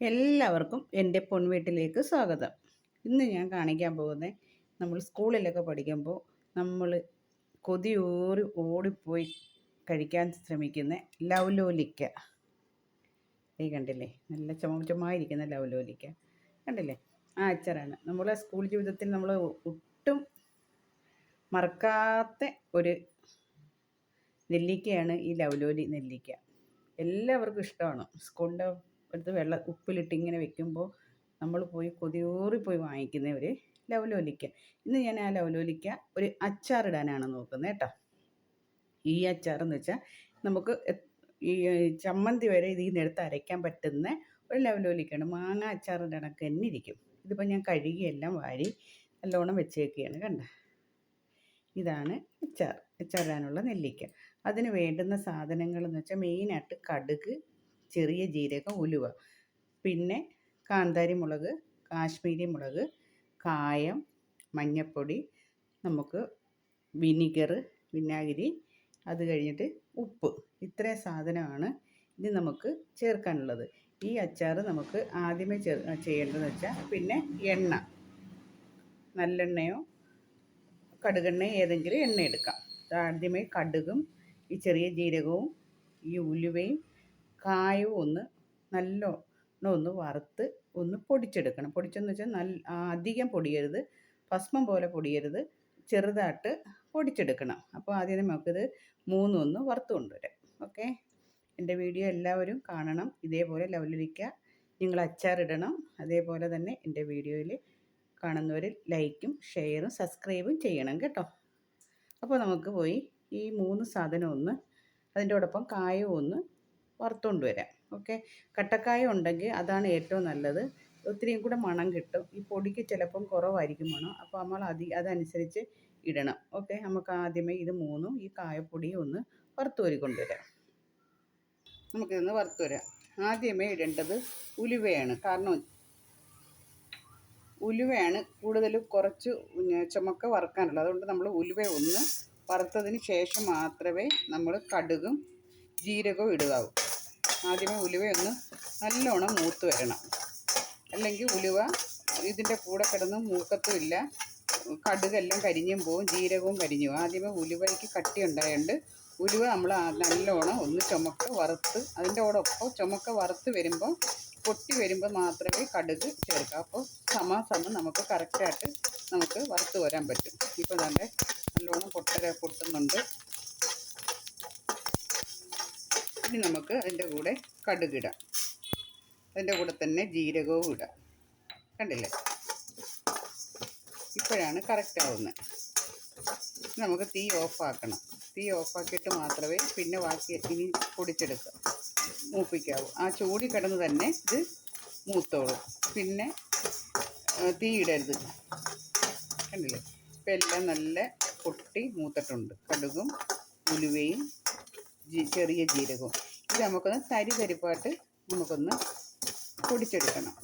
എല്ലാവർക്കും എന്റെ പൊൻവീട്ടിലേക്ക് സ്വാഗതം. ഇന്ന് ഞാൻ കാണിക്കാൻ പോകുന്നത് നമ്മൾ സ്കൂളിലൊക്കെ പഠിക്കുമ്പോൾ നമ്മൾ കൊതിയൂറി ഓടിപ്പോയി കഴിക്കാൻ ശ്രമിക്കുന്ന ലവ്ലോലിക്ക ഈ കണ്ടില്ലേ? നല്ല ചുമ ചുമയിരിക്കുന്ന ലവ്ലോലിക്ക കണ്ടില്ലേ? ആ അച്ചറാണ്. നമ്മളെ സ്കൂൾ ജീവിതത്തിൽ നമ്മൾ ഒട്ടും മറക്കാത്ത ഒരു നെല്ലിക്കയാണ് ഈ ലവ്ലോലി നെല്ലിക്ക. എല്ലാവർക്കും ഇഷ്ടമാണ്. സ്കൂളിന്റെ എടുത്ത് വെള്ള ഉപ്പിലിട്ട് ഇങ്ങനെ വെക്കുമ്പോൾ നമ്മൾ പോയി കൊതിയൂറി പോയി വാങ്ങിക്കുന്ന ഒരു ലവലോലിക്ക. ഇന്ന് ഞാൻ ആ ലവലോലിക്ക ഒരു അച്ചാറിടാനാണ് നോക്കുന്നത് കേട്ടോ. ഈ അച്ചാർ എന്ന് വെച്ചാൽ നമുക്ക് ഈ ചമ്മന്തി വരെ ഇതിൽ നിന്ന് എടുത്ത് അരയ്ക്കാൻ പറ്റുന്ന ഒരു ലവലോലിക്കാണ് മാങ്ങ അച്ചാറിന്റെ കണക്ക് തന്നെ ഇരിക്കും. ഇതിപ്പോൾ ഞാൻ കഴുകിയെല്ലാം വാരി നല്ലോണം വെച്ചേക്കുകയാണ് കണ്ട? ഇതാണ് അച്ചാർ. അച്ചാറിടാനുള്ള നെല്ലിക്ക. അതിന് വേണ്ടുന്ന സാധനങ്ങൾ എന്ന് വെച്ചാൽ മെയിനായിട്ട് കടുക് ചെറിയ ജീരകം ഉലുവ. പിന്നെ കാന്താരി മുളക് കാശ്മീരി മുളക് കായം മഞ്ഞൾപ്പൊടി നമുക്ക് വിനിഗർ വിനാഗിരി അത് കഴിഞ്ഞിട്ട് ഉപ്പ്. ഇത്രയും സാധനമാണ് ഇനി നമുക്ക് ചേർക്കാനുള്ളത്. ഈ അച്ചാർ നമുക്ക് ആദ്യമേ ചേർ ചെയ്യേണ്ടതെന്ന് വെച്ചാൽ പിന്നെ എണ്ണ. നല്ലെണ്ണയോ കടുകെണ്ണയോ ഏതെങ്കിലും എണ്ണ എടുക്കാം. ആദ്യമേ കടുകും ഈ ചെറിയ ജീരകവും ഈ ഉലുവയും കായവും ഒന്ന് നല്ലോണം ഒന്ന് വറുത്ത് ഒന്ന് പൊടിച്ചെടുക്കണം. പൊടിച്ചെന്ന് വെച്ചാൽ നല്ല അധികം പൊടിയരുത്. ഭസ്മം പോലെ പൊടിയരുത്. ചെറുതായിട്ട് പൊടിച്ചെടുക്കണം. അപ്പോൾ ആദ്യം നമുക്കിത് മൂന്നൊന്ന് വറുത്ത് കൊണ്ടുവരാം. ഓക്കെ? എന്റെ വീഡിയോ എല്ലാവരും കാണണം. ഇതേപോലെ ലവലിരിക്കുക നിങ്ങൾ അച്ചാറിടണം. അതേപോലെ തന്നെ എന്റെ വീഡിയോയിൽ കാണുന്നവർ ലൈക്കും ഷെയറും സബ്സ്ക്രൈബും ചെയ്യണം കേട്ടോ. അപ്പോൾ നമുക്ക് പോയി ഈ മൂന്ന് സാധനം ഒന്ന് അതിന്റെ ഒപ്പം കായവും ഒന്ന് വറുത്തുകൊണ്ട് വരാം. ഓക്കെ? കട്ടക്കായ ഉണ്ടെങ്കിൽ അതാണ് ഏറ്റവും നല്ലത്. ഒത്തിരിയും കൂടെ മണം കിട്ടും. ഈ പൊടിക്ക് ചിലപ്പം കുറവായിരിക്കും മണം. അപ്പോൾ നമ്മൾ അതി അതനുസരിച്ച് ഇടണം. ഓക്കെ? നമുക്ക് ആദ്യമേ ഇത് മൂന്നും ഈ കായപ്പൊടിയും ഒന്ന് വറുത്ത് വരിക്കൊണ്ടുവരാം നമുക്കിതൊന്ന് വറുത്ത് വരാം. ആദ്യമേ ഇടേണ്ടത് ഉലുവയാണ്. കാരണം ഉലുവയാണ് കൂടുതൽ കുറച്ച് ചുമക്ക വറുക്കാനുള്ളത്. അതുകൊണ്ട് നമ്മൾ ഉലുവ ഒന്ന് വറുത്തതിന് ശേഷം മാത്രമേ നമ്മൾ കടുകും ജീരകവും ഇടുകാവൂ. ആദ്യമേ ഉലുവയൊന്ന് നല്ലോണം മൂത്ത് വരണം. അല്ലെങ്കിൽ ഉലുവ ഇതിന്റെ കൂടെ കിടന്ന് മൂക്കത്തുമില്ല. കടുകെല്ലാം കരിഞ്ഞും പോവും ജീരകവും കരിഞ്ഞു ആദ്യമേ ഉലുവയ്ക്ക് കട്ടി ഉണ്ടായതുകൊണ്ട് ഉലുവ നമ്മൾ നല്ലോണം ഒന്ന് ചുമക്ക വറുത്ത് അതിന്റെ കൂടെ ഒപ്പം ചുമക്ക വറുത്ത് വരുമ്പോൾ പൊട്ടി വരുമ്പോൾ മാത്രമേ കടുക് ചേർക്കാം അപ്പോൾ സമാസമം നമുക്ക് കറക്റ്റായിട്ട് നമുക്ക് വറുത്ത് വരാൻ പറ്റും. ഇപ്പോൾ തന്നെ നല്ലോണം പൊട്ടര പൊട്ടുന്നുണ്ട്. ഇനി നമുക്ക് അതിന്റെ കൂടെ കടുകിടാം അതിന്റെ കൂടെ തന്നെ ജീരകവും ഇടാം. കണ്ടില്ലേ? ഇപ്പോഴാണ് കറക്റ്റ് ആവുന്നത് നമുക്ക് തീ ഓഫാക്കണം തീ ഓഫാക്കിയിട്ട് മാത്രമേ പിന്നെ ബാക്കി ഇനി പൊടിച്ചെടുക്കുക മൂപ്പിക്കാവൂ. ആ ചൂടി കിടന്ന് തന്നെ ഇത് മൂത്തോളൂ. പിന്നെ തീ ഇടരുത്. കണ്ടില്ലേ? ഇപ്പം എല്ലാം നല്ല പൊട്ടി മൂത്തിട്ടുണ്ട്. കടുകും ഉലുവയും ചെറിയ ജീരകവും. ഇത് നമുക്കൊന്ന് തരി തരിപ്പായിട്ട് നമുക്കൊന്ന് പൊടിച്ചെടുക്കണം.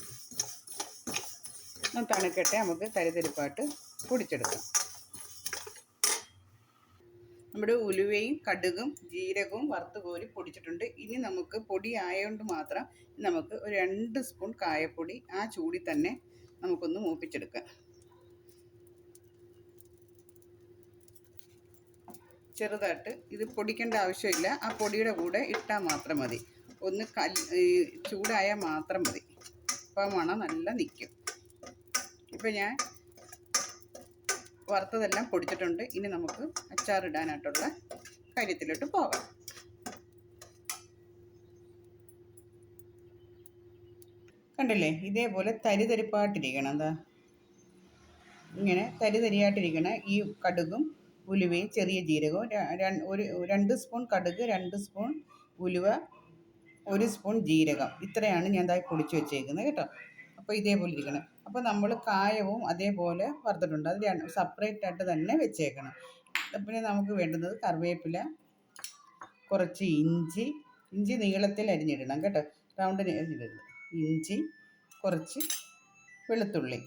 ഒന്ന് തണുക്കട്ടെ നമുക്ക് തരി തരിപ്പായിട്ട് പൊടിച്ചെടുക്കാം. നമ്മുടെ ഉലുവയും കടുകും ജീരകവും വറുത്ത് കോരി പൊടിച്ചിട്ടുണ്ട്. ഇനി നമുക്ക് പൊടി ആയതുകൊണ്ട് മാത്രം നമുക്ക് ഒരു രണ്ട് സ്പൂൺ കായപ്പൊടി ആ ചൂടി തന്നെ നമുക്കൊന്ന് മൂപ്പിച്ചെടുക്കാം. ചെറുതായിട്ട് ഇത് പൊടിക്കേണ്ട ആവശ്യമില്ല. ആ പൊടിയുടെ കൂടെ ഇട്ടാൽ മാത്രം മതി. ഒന്ന് കല്ല് ചൂടായാൽ മാത്രം മതി. അപ്പോൾ മണം നല്ല നിൽക്കും ഇപ്പം ഞാൻ വറുത്തതെല്ലാം പൊടിച്ചിട്ടുണ്ട്. ഇനി നമുക്ക് അച്ചാറിടാനായിട്ടുള്ള കാര്യത്തിലോട്ട് പോകാം. കണ്ടില്ലേ? ഇതേപോലെ തരി തരിപ്പായിട്ടിരിക്കണം. എന്താ? ഇങ്ങനെ തരി തരിതരിയായിട്ടിരിക്കണ ഈ കടുകും ഉലുവയും ചെറിയ ജീരകവും ഒരു രണ്ട് സ്പൂൺ കടുക് രണ്ട് സ്പൂൺ ഉലുവ ഒരു സ്പൂൺ ജീരകം. ഇത്രയാണ് ഞാൻ ഇതായി പൊടിച്ച് വെച്ചേക്കുന്നത് കേട്ടോ. അപ്പോൾ ഇതേപോലെ ഇരിക്കണം. അപ്പോൾ നമ്മൾ കായവും അതേപോലെ വറുത്തിട്ടുണ്ട്. അത് സെപ്പറേറ്റ് ആയിട്ട് തന്നെ വെച്ചേക്കണം. പിന്നെ നമുക്ക് വേണ്ടുന്നത് കറിവേപ്പില കുറച്ച് ഇഞ്ചി ഇഞ്ചി നീളത്തിൽ അരിഞ്ഞിടണം കേട്ടോ. റൗണ്ടിന് അരിഞ്ഞിടരുത്. ഇഞ്ചി കുറച്ച് വെളുത്തുള്ളി.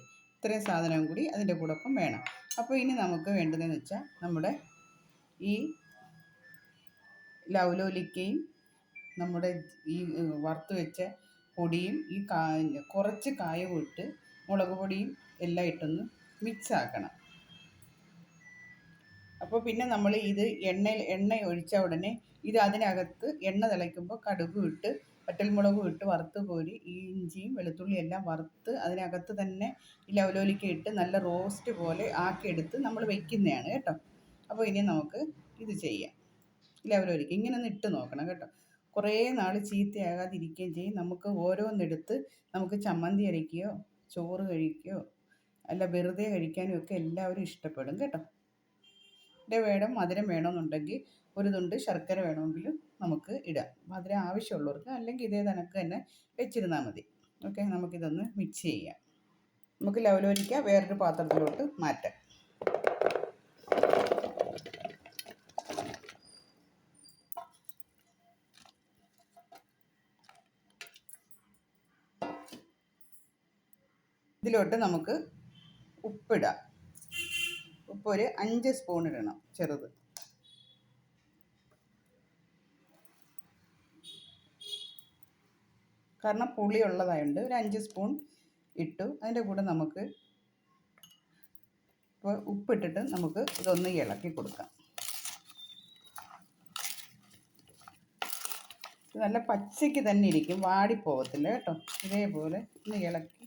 ഇത്രയും സാധനവും കൂടി അതിന്റെ കൂടെ ഒപ്പം വേണം. അപ്പോൾ ഇനി നമുക്ക് വേണ്ടതെന്ന് വെച്ചാൽ നമ്മുടെ ഈ ലൗലോലിക്കയും നമ്മുടെ ഈ വറുത്ത് വെച്ച പൊടിയും ഈ കാ കുറച്ച് കായ ഇട്ട് മുളക് പൊടിയും എല്ലാം ഇട്ടൊന്ന് മിക്സ് ആക്കണം. അപ്പോൾ പിന്നെ നമ്മൾ ഇത് എണ്ണയിൽ എണ്ണ ഒഴിച്ച ഉടനെ ഇത് അതിനകത്ത് എണ്ണ തിളയ്ക്കുമ്പോൾ കടുക് ഇട്ട് വറ്റൽമുളകും ഇട്ട് വറുത്ത് കോരി ഈ ഇഞ്ചിയും വെളുത്തുള്ളിയും എല്ലാം വറുത്ത് അതിനകത്ത് തന്നെ ഈ ലവലോലിക്ക ഇട്ട് നല്ല റോസ്റ്റ് പോലെ ആക്കിയെടുത്ത് നമ്മൾ വെക്കുന്നതാണ് കേട്ടോ. അപ്പോൾ ഇനി നമുക്ക് ഇത് ചെയ്യാം. ലവലോലിക്ക ഇങ്ങനെ ഒന്ന് ഇട്ട് നോക്കണം കേട്ടോ. കുറേ നാൾ ചീത്തയാകാതിരിക്കുകയും ചെയ്യും. നമുക്ക് ഓരോന്നെടുത്ത് നമുക്ക് ചമ്മന്തി അരയ്ക്കുകയോ ചോറ് കഴിക്കുകയോ അല്ല വെറുതെ കഴിക്കാനും ഒക്കെ എല്ലാവരും ഇഷ്ടപ്പെടും കേട്ടോ. എന്റെ വേണം മധുരം വേണമെന്നുണ്ടെങ്കിൽ ഒരു തുണ്ട് ശർക്കര വേണമെങ്കിലും നമുക്ക് ഇടാം. മധുരം ആവശ്യമുള്ളവർക്ക് അല്ലെങ്കിൽ ഇതേ കണക്ക് തന്നെ വെച്ചിരുന്നാൽ മതി. ഓക്കെ? നമുക്കിതൊന്ന് മിക്സ് ചെയ്യാം. നമുക്ക് ലവലോലിക്ക വേറൊരു പാത്രത്തിലോട്ട് മാറ്റാം. ഇതിലോട്ട് നമുക്ക് ഉപ്പിടാം. ഉപ്പ് ഒരു അഞ്ച് സ്പൂൺ ഇടണം ചെറുത്. കാരണം പുളി ഉള്ളതായുണ്ട് ഒരു അഞ്ച് സ്പൂൺ ഇട്ടു. അതിന്റെ കൂടെ നമുക്ക് ഇപ്പോൾ ഉപ്പിട്ടിട്ട് നമുക്ക് ഇതൊന്ന് ഇളക്കി കൊടുക്കാം. നല്ല പച്ചയ്ക്ക് തന്നെ ഇരിക്കും വാടിപ്പോകത്തില്ല കേട്ടോ. ഇതേപോലെ ഒന്ന് ഇളക്കി.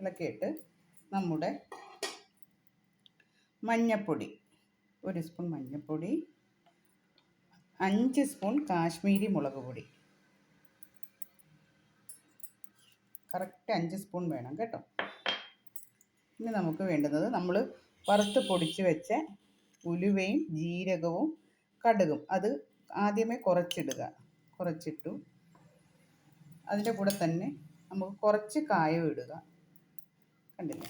ഇളക്കിയിട്ട് നമ്മുടെ മഞ്ഞപ്പൊടി ഒരു സ്പൂൺ മഞ്ഞപ്പൊടി അഞ്ച് സ്പൂൺ കാശ്മീരി മുളക് പൊടി. കറക്റ്റ് അഞ്ച് സ്പൂൺ വേണം കേട്ടോ. ഇനി നമുക്ക് വേണ്ടുന്നത് നമ്മൾ വറുത്ത് പൊടിച്ച് വെച്ച ഉലുവയും ജീരകവും കടുകും. അത് ആദ്യമേ കുറച്ചിടുക. കുറച്ചിട്ടു. അതിന്റെ കൂടെ തന്നെ നമുക്ക് കുറച്ച് കായം ഇടുക. കണ്ടില്ലേ?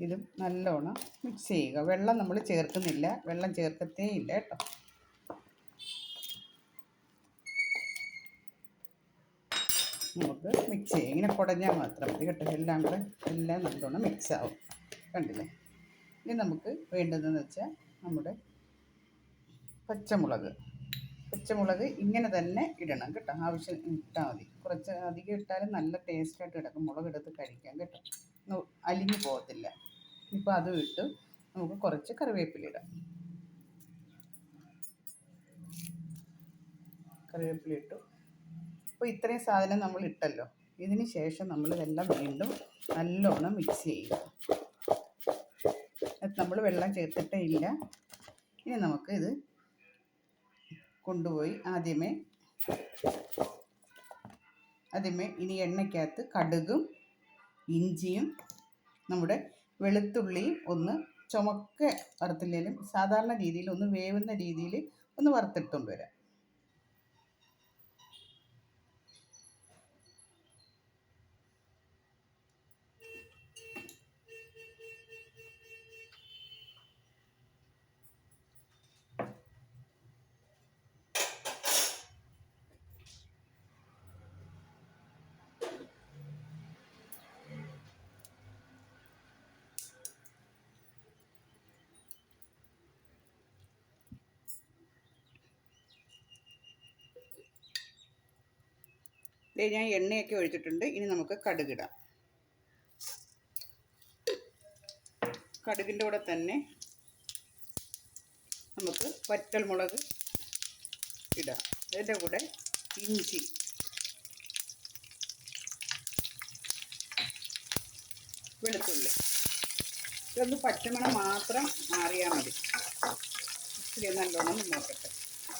ഇതും നല്ലോണം മിക്സ് ചെയ്യുക. വെള്ളം നമ്മൾ ചേർക്കുന്നില്ല. വെള്ളം ചേർക്കത്തേ ഇല്ല കേട്ടോ. നമുക്ക് മിക്സ് ചെയ്യാം. ഇങ്ങനെ കുടഞ്ഞാൽ മാത്രം മതി കേട്ടോ. എല്ലാം കൂടെ എല്ലാം നല്ലോണം മിക്സ് ആവും. കണ്ടില്ലേ? ഇനി നമുക്ക് വേണ്ടതെന്ന് വെച്ചാൽ നമ്മുടെ പച്ചമുളക്. പച്ചമുളക് ഇങ്ങനെ തന്നെ ഇടണം കേട്ടോ. ആവശ്യം ഇട്ടാൽ മതി. കുറച്ച് അധികം ഇട്ടാലും നല്ല ടേസ്റ്റായിട്ട് കിടക്കും. മുളക് എടുത്ത് കഴിക്കാം കേട്ടോ. അലിഞ്ഞു പോകത്തില്ല. ഇപ്പോൾ അതും ഇട്ട് നമുക്ക് കുറച്ച് കറിവേപ്പില ഇടാം. കറിവേപ്പില അപ്പോൾ ഇത്രയും സാധനം നമ്മൾ ഇട്ടല്ലോ. ഇതിന് ശേഷം നമ്മൾ ഇതെല്ലാം വീണ്ടും നല്ലോണം മിക്സ് ചെയ്യുക. നമ്മൾ വെള്ളം ചേർത്തിട്ടേ ഇല്ല ഇനി നമുക്ക് ഇത് കൊണ്ടുപോയി ആദ്യമേ ആദ്യമേ ഇനി എണ്ണയ്ക്കകത്ത് കടുകും ഇഞ്ചിയും നമ്മുടെ വെളുത്തുള്ളിയും ഒന്ന് ചുമക്ക വറുത്തില്ലെങ്കിലും സാധാരണ രീതിയിൽ ഒന്ന് വേവുന്ന രീതിയിൽ ഒന്ന് വറുത്തിട്ടുകൊണ്ട് വരാം. ദേ ഞാൻ എണ്ണയൊക്കെ ഒഴിച്ചിട്ടുണ്ട്. ഇനി നമുക്ക് കടുകിടാം കടുകിന്റെ കൂടെ തന്നെ നമുക്ക് വറ്റൽമുളക് ഇടാം. അതിന്റെ കൂടെ ഇഞ്ചി. വെളുത്തുള്ളി. ഇതൊന്ന് പച്ചമണം മാത്രം മാറിയാൽ മതി. ഇച്ചിരി നല്ലോണം നോക്കട്ടെ.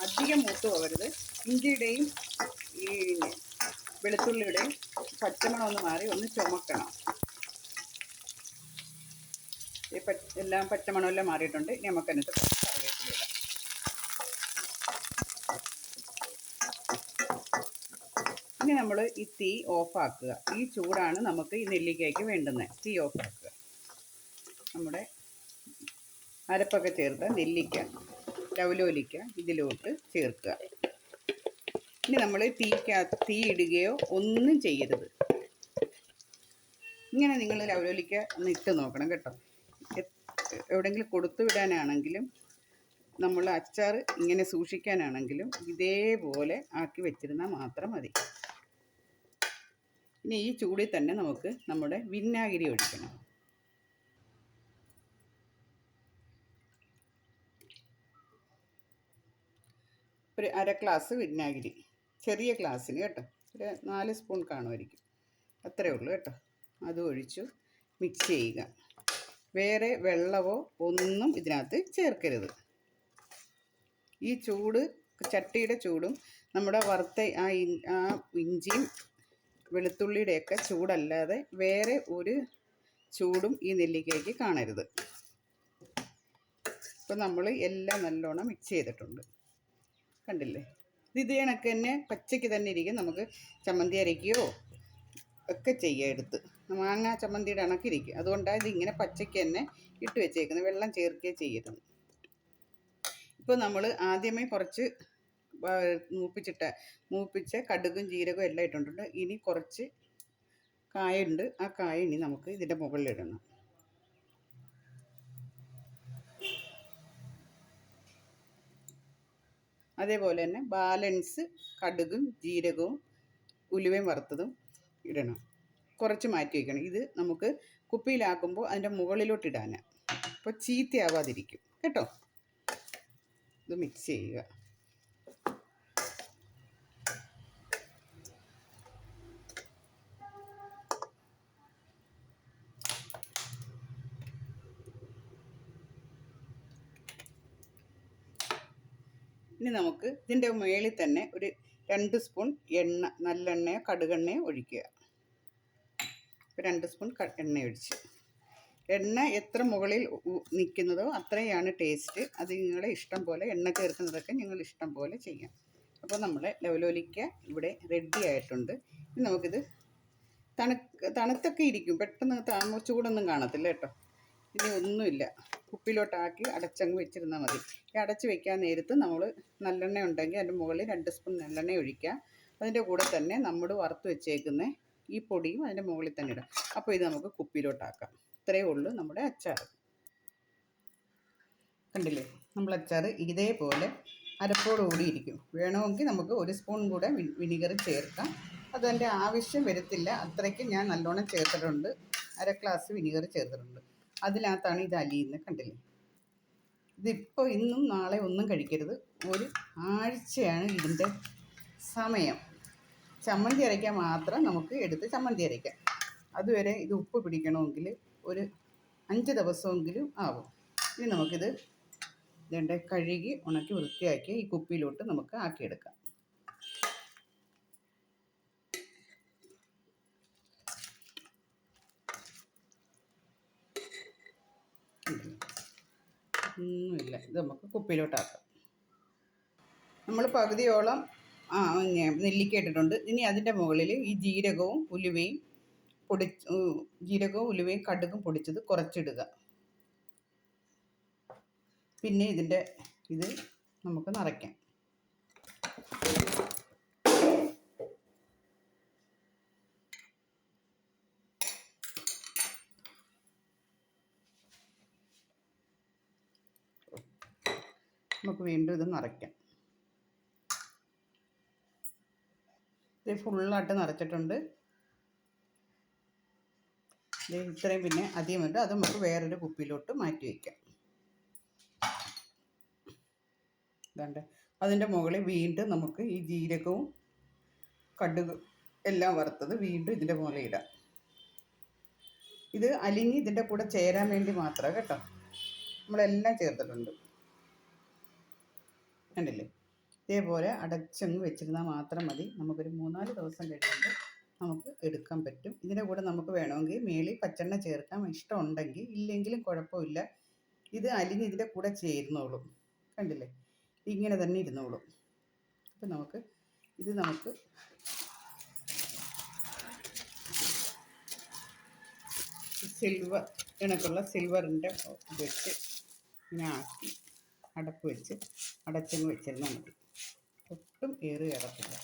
അധികം മൂത്ത് പോകരുത് ഇഞ്ചിയുടെയും ഈ വെളുത്തുള്ളിയുടെയും പച്ചമണം ഒന്ന് മാറി ഒന്ന് ചുമക്കണം. ഈ പ എല്ലാം പച്ചമണമെല്ലാം മാറിയിട്ടുണ്ട്. ഇനി നമുക്ക് എന്നിട്ട് കറിവേപ്പില ഇനി നമ്മൾ ഈ തീ ഓഫാക്കുക. ഈ ചൂടാണ് നമുക്ക് ഈ നെല്ലിക്കയ്ക്ക് വേണ്ടുന്നത് തീ ഓഫാക്കുക. നമ്മുടെ അരപ്പൊക്കെ ചേർത്ത നെല്ലിക്ക ലവലോലിക്ക ഇതിലോട്ട് ചേർക്കുക. ഇനി നമ്മൾ തീക്കകത്ത് തീ ഇടുകയോ ഒന്നും ചെയ്യരുത്. ഇങ്ങനെ നിങ്ങൾ ലവലോലിക്ക ഒന്ന് ഇട്ട് നോക്കണം കേട്ടോ. എവിടെയെങ്കിലും കൊടുത്തു വിടാനാണെങ്കിലും നമ്മൾ അച്ചാർ ഇങ്ങനെ സൂക്ഷിക്കാനാണെങ്കിലും ഇതേപോലെ ആക്കി വെച്ചിരുന്നാൽ മാത്രം മതി. ഇനി ഈ ചൂടിൽ തന്നെ നമുക്ക് നമ്മുടെ വിന്നാഗിരി ഒഴിക്കണം. ഒരു അര ഗ്ലാസ് വിനാഗിരി. ചെറിയ ഗ്ലാസ്സിന് കേട്ടോ. ഒരു നാല് സ്പൂൺ കാണുമായിരിക്കും. അത്രേ ഉള്ളൂ കേട്ടോ. അത് ഒഴിച്ചു മിക്സ് ചെയ്യുക. വേറെ വെള്ളമോ ഒന്നും ഇതിനകത്ത് ചേർക്കരുത്. ഈ ചൂട് ചട്ടിയുടെ ചൂടും നമ്മുടെ വറുത്ത ആ ആ ഇഞ്ചിയും വെളുത്തുള്ളിയുടെയൊക്കെ ചൂടല്ലാതെ വേറെ ഒരു ചൂടും ഈ നെല്ലിക്കയ്ക്ക് കാണരുത്. ഇപ്പം നമ്മൾ എല്ലാം നല്ലോണം മിക്സ് ചെയ്തിട്ടുണ്ട്. കണ്ടില്ലേ? ഇത് കണക്ക് തന്നെ പച്ചയ്ക്ക് തന്നെ ഇരിക്കും. നമുക്ക് ചമ്മന്തി അരയ്ക്കുകയോ ഒക്കെ ചെയ്യാം എടുത്ത്. മാങ്ങ ചമ്മന്തിയുടെ കണക്കിരിക്കും അതുകൊണ്ടാണ് ഇതിങ്ങനെ പച്ചയ്ക്ക് തന്നെ ഇട്ട് വെച്ചേക്കുന്നത്. വെള്ളം ചേർക്കുകയോ ചെയ്യരുത് ഇപ്പോൾ നമ്മൾ ആദ്യമേ കുറച്ച് മൂപ്പിച്ചിട്ട മൂപ്പിച്ച കടുകും ജീരകവും എല്ലാം ഇട്ടിട്ടുണ്ട്. ഇനി കുറച്ച് കായുണ്ട്. ആ കായ ഇനി നമുക്ക് ഇതിന്റെ മുകളിലിടണം അതേപോലെ തന്നെ ബാലൻസ് കടുകും ജീരകവും ഉലുവയും വറുത്തതും ഇടണം. കുറച്ച് മാറ്റി വയ്ക്കണം ഇത് നമുക്ക് കുപ്പിയിലാക്കുമ്പോൾ അതിന്റെ മുകളിലോട്ട് ഇടാനാണ് അപ്പോൾ ചീത്തയാവാതിരിക്കും. കേട്ടോ? ഇത് മിക്സ് ചെയ്യുക. ഇനി നമുക്ക് ഇതിന്റെ മേളിൽ തന്നെ ഒരു രണ്ട് സ്പൂൺ എണ്ണ നല്ലെണ്ണയോ കടുകെണ്ണയോ ഒഴിക്കുക. രണ്ട് സ്പൂൺ എണ്ണ ഒഴിച്ച്. എണ്ണ എത്ര മുകളിൽ നിൽക്കുന്നതോ അത്രയാണ് ടേസ്റ്റ്. അത് നിങ്ങളെ ഇഷ്ടം പോലെ എണ്ണ ചേർക്കുന്നതൊക്കെ നിങ്ങൾ ഇഷ്ടം പോലെ ചെയ്യാം. അപ്പോൾ നമ്മുടെ ലവലോലിക്ക ഇവിടെ റെഡി ആയിട്ടുണ്ട്. നമുക്കിത് തണു തണുത്തൊക്കെ ഇരിക്കും. പെട്ടെന്ന് ചൂടൊന്നും കാണത്തില്ല കേട്ടോ. ഇനി ഒന്നുമില്ല. കുപ്പിയിലോട്ടാക്കി അടച്ചങ്ങ് വെച്ചിരുന്നാൽ മതി. ഈ അടച്ച് വെക്കാൻ നേരത്ത് നമ്മൾ നല്ലെണ്ണ ഉണ്ടെങ്കിൽ അതിന്റെ മുകളിൽ രണ്ട് സ്പൂൺ നല്ലെണ്ണ ഒഴിക്കുക. അതിന്റെ കൂടെ തന്നെ നമ്മൾ വറുത്ത് വെച്ചേക്കുന്ന ഈ പൊടിയും അതിന്റെ മുകളിൽ തന്നെ ഇടാം അപ്പോൾ ഇത് നമുക്ക് കുപ്പിയിലോട്ടാക്കാം. ഇത്രയേ ഉള്ളൂ നമ്മുടെ അച്ചാർ കണ്ടില്ലേ? നമ്മൾ അച്ചാർ ഇതേപോലെ അരപ്പോടുകൂടി ഇരിക്കും. വേണമെങ്കിൽ നമുക്ക് ഒരു സ്പൂൺ കൂടെ വിനിഗർ ചേർക്കാം. അതെന്റെ ആവശ്യം വരത്തില്ല. അത്രയ്ക്ക് ഞാൻ നല്ലോണം ചേർത്തിട്ടുണ്ട്. അര ഗ്ലാസ് വിനിഗർ ചേർത്തിട്ടുണ്ട്. അതിനകത്താണ് ഇത് അലിയുന്നത് കണ്ടില്ലേ? ഇതിപ്പോൾ ഇന്നും നാളെ ഒന്നും കഴിക്കരുത്. ഒരു ആഴ്ചയാണ് ഇതിന്റെ സമയം. ചമ്മന്തി അരയ്ക്കാൻ മാത്രം നമുക്ക് എടുത്ത് ചമ്മന്തി അരയ്ക്കാം. അതുവരെ ഇത് ഉപ്പ് പിടിക്കണമെങ്കിൽ ഒരു അഞ്ച് ദിവസമെങ്കിലും ആവും. ഇനി നമുക്കിത് ഇതിന്റെ കഴുകി ഉണക്കി വൃത്തിയാക്കി ഈ കുപ്പിയിലോട്ട് നമുക്ക് ആക്കിയെടുക്കാം. ഒന്നുമില്ല. ഇത് നമുക്ക് കുപ്പിയിലോട്ടാക്കാം. നമ്മൾ പകുതിയോളം ആ നെല്ലിക്ക ഇട്ടിട്ടുണ്ട്. ഇനി അതിന്റെ മുകളിൽ ഈ ജീരകവും ഉലുവയും പൊടി ജീരകവും ഉലുവയും കടുകും പൊടിച്ചത് കുറച്ചിടുക. പിന്നെ ഇതിന്റെ ഇത് നമുക്ക് നിറയ്ക്കാം. നമുക്ക് വീണ്ടും ഇത് നിറയ്ക്കാം. ഇത് ഫുള്ളായിട്ട് നിറച്ചിട്ടുണ്ട്. ഇത് ഇത്രയും പിന്നെ അധികമുണ്ട് അത് നമുക്ക് വേറൊരു കുപ്പിയിലോട്ട് മാറ്റി വയ്ക്കാം ഇതാണ്ട്. അതിന്റെ മുകളിൽ വീണ്ടും നമുക്ക് ഈ ജീരകവും കടുക് എല്ലാം വറുത്തത് വീണ്ടും ഇതിന്റെ മുകളിൽ ഇടാം. ഇത് അലിഞ്ഞ് ഇതിന്റെ കൂടെ ചേരാൻ വേണ്ടി മാത്രമാണ് കേട്ടോ. നമ്മളെല്ലാം ചേർത്തിട്ടുണ്ട്. കണ്ടില്ലേ? ഇതേപോലെ അടച്ചങ്ങ് വെച്ചിരുന്നാൽ മാത്രം മതി. നമുക്കൊരു മൂന്നാൽ ദിവസം കഴിയുമ്പോൾ നമുക്ക് എടുക്കാൻ പറ്റും. ഇതിന്റെ കൂടെ നമുക്ക് വേണമെങ്കിൽ മേളിൽ പച്ചെണ്ണ ചേർക്കാം. ഇഷ്ടമുണ്ടെങ്കിൽ ഇല്ലെങ്കിലും കുഴപ്പമില്ല. ഇത് അലിഞ്ഞ് ഇതിന്റെ കൂടെ ചേരുന്നോളും. കണ്ടില്ലേ? ഇങ്ങനെ തന്നെ ഇരുന്നോളും. അപ്പം നമുക്ക് ഇത് നമുക്ക് സിൽവർ കണക്കുള്ള സിൽവറിന്റെ വെച്ച് ഇങ്ങനെ ആക്കി അടപ്പ് വെച്ച് അടച്ചങ്ങ് വെച്ചിരുന്നാൽ മതി. ഒട്ടും ഏറി കിടക്കില്ല.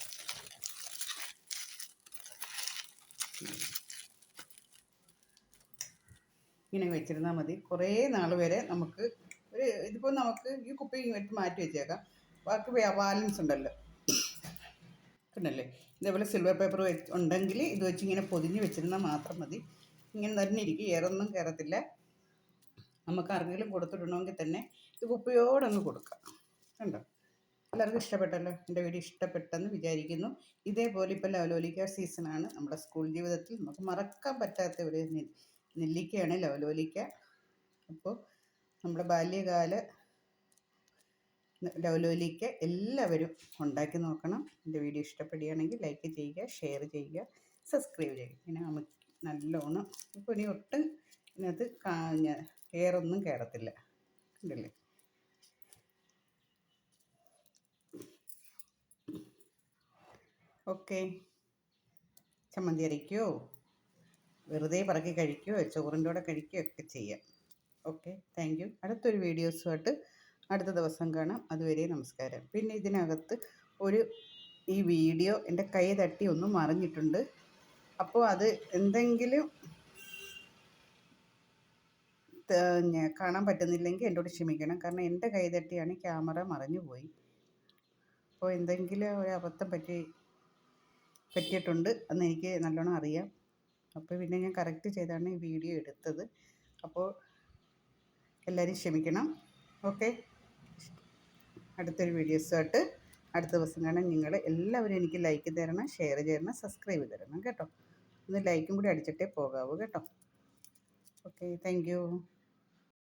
ഇങ്ങനെ വെച്ചിരുന്നാൽ മതി. കുറേ നാൾ വരെ നമുക്ക് ഒരു ഇതിപ്പോൾ നമുക്ക് ഈ കുപ്പി ഇങ്ങോട്ട് മാറ്റി വെച്ചേക്കാം. ബാക്കി ബാലൻസ് ഉണ്ടല്ലോ. കണ്ടല്ലേ ഇതേപോലെ സിൽവർ പേപ്പർ വെച്ച് ഉണ്ടെങ്കിൽ ഇത് വെച്ച് ഇങ്ങനെ പൊതിഞ്ഞ് വെച്ചിരുന്നാൽ മാത്രം മതി. ഇങ്ങനെ തന്നെ ഇരിക്കും. ഏറൊന്നും കയറത്തില്ല. നമുക്ക് ആർക്കെങ്കിലും കൊടുത്തിടണമെങ്കിൽ തന്നെ ഇത് കുപ്പിയോടങ്ങ് കൊടുക്കാം. കണ്ടോ? എല്ലാവർക്കും ഇഷ്ടപ്പെട്ടല്ലോ? എന്റെ വീഡിയോ ഇഷ്ടപ്പെട്ടെന്ന് വിചാരിക്കുന്നു. ഇതേപോലെ ഇപ്പോൾ ലവലോലിക്ക സീസണാണ് നമ്മുടെ സ്കൂൾ ജീവിതത്തിൽ. നമുക്ക് മറക്കാൻ പറ്റാത്ത ഒരു നെല്ലിക്കയാണ് ലവലോലിക്ക. അപ്പോൾ നമ്മുടെ ബാല്യകാല ലവലോലിക്ക എല്ലാവരും ഉണ്ടാക്കി നോക്കണം. എന്റെ വീഡിയോ ഇഷ്ടപ്പെടുകയാണെങ്കിൽ ലൈക്ക് ചെയ്യുക ഷെയർ ചെയ്യുക സബ്സ്ക്രൈബ് ചെയ്യുക. പിന്നെ നമുക്ക് നല്ലോണം ഇപ്പോൾ ഇനി ഒട്ടും ഇതിനകത്ത് കാഞ്ഞ എയറൊന്നും കയറത്തില്ല കണ്ടില്ലേ? ഓക്കെ. ചമ്മന്തി അരയ്ക്കുകയോ വെറുതെ പറക്കി കഴിക്കുകയോ ചോറിന്റെ കൂടെ കഴിക്കുകയോ ഒക്കെ ചെയ്യാം. ഓക്കെ. Thank you. അടുത്തൊരു വീഡിയോസുമായിട്ട് അടുത്ത ദിവസം കാണാം. അതുവരെ നമസ്കാരം. പിന്നെ ഇതിനകത്ത് ഒരു ഈ വീഡിയോ എന്റെ കൈ തട്ടി ഒന്ന് മറിഞ്ഞിട്ടുണ്ട്. അപ്പോൾ അത് എന്തെങ്കിലും കാണാൻ പറ്റുന്നില്ലെങ്കിൽ എന്നോട് ക്ഷമിക്കണം. കാരണം എന്റെ കൈ തട്ടിയാണ് ക്യാമറ മറിഞ്ഞു പോയി അപ്പോൾ എന്തെങ്കിലും ഒരു അബദ്ധം പറ്റി പറ്റിയിട്ടുണ്ട് എന്ന് എനിക്ക് നല്ലോണം അറിയാം. അപ്പോൾ പിന്നെ ഞാൻ കറക്റ്റ് ചെയ്താണ് ഈ വീഡിയോ എടുത്തത്. അപ്പോൾ എല്ലാവരും ക്ഷമിക്കണം. ഓക്കെ അടുത്തൊരു വീഡിയോസുമായിട്ട് അടുത്ത ദിവസം കാണാൻ നിങ്ങൾ എല്ലാവരും എനിക്ക് ലൈക്ക് തരണം ഷെയർ ചെയ്യണം സബ്സ്ക്രൈബ് തരണം കേട്ടോ. ഒന്ന് ലൈക്കും കൂടി അടിച്ചിട്ടേ പോകാവൂ കേട്ടോ. Okay thank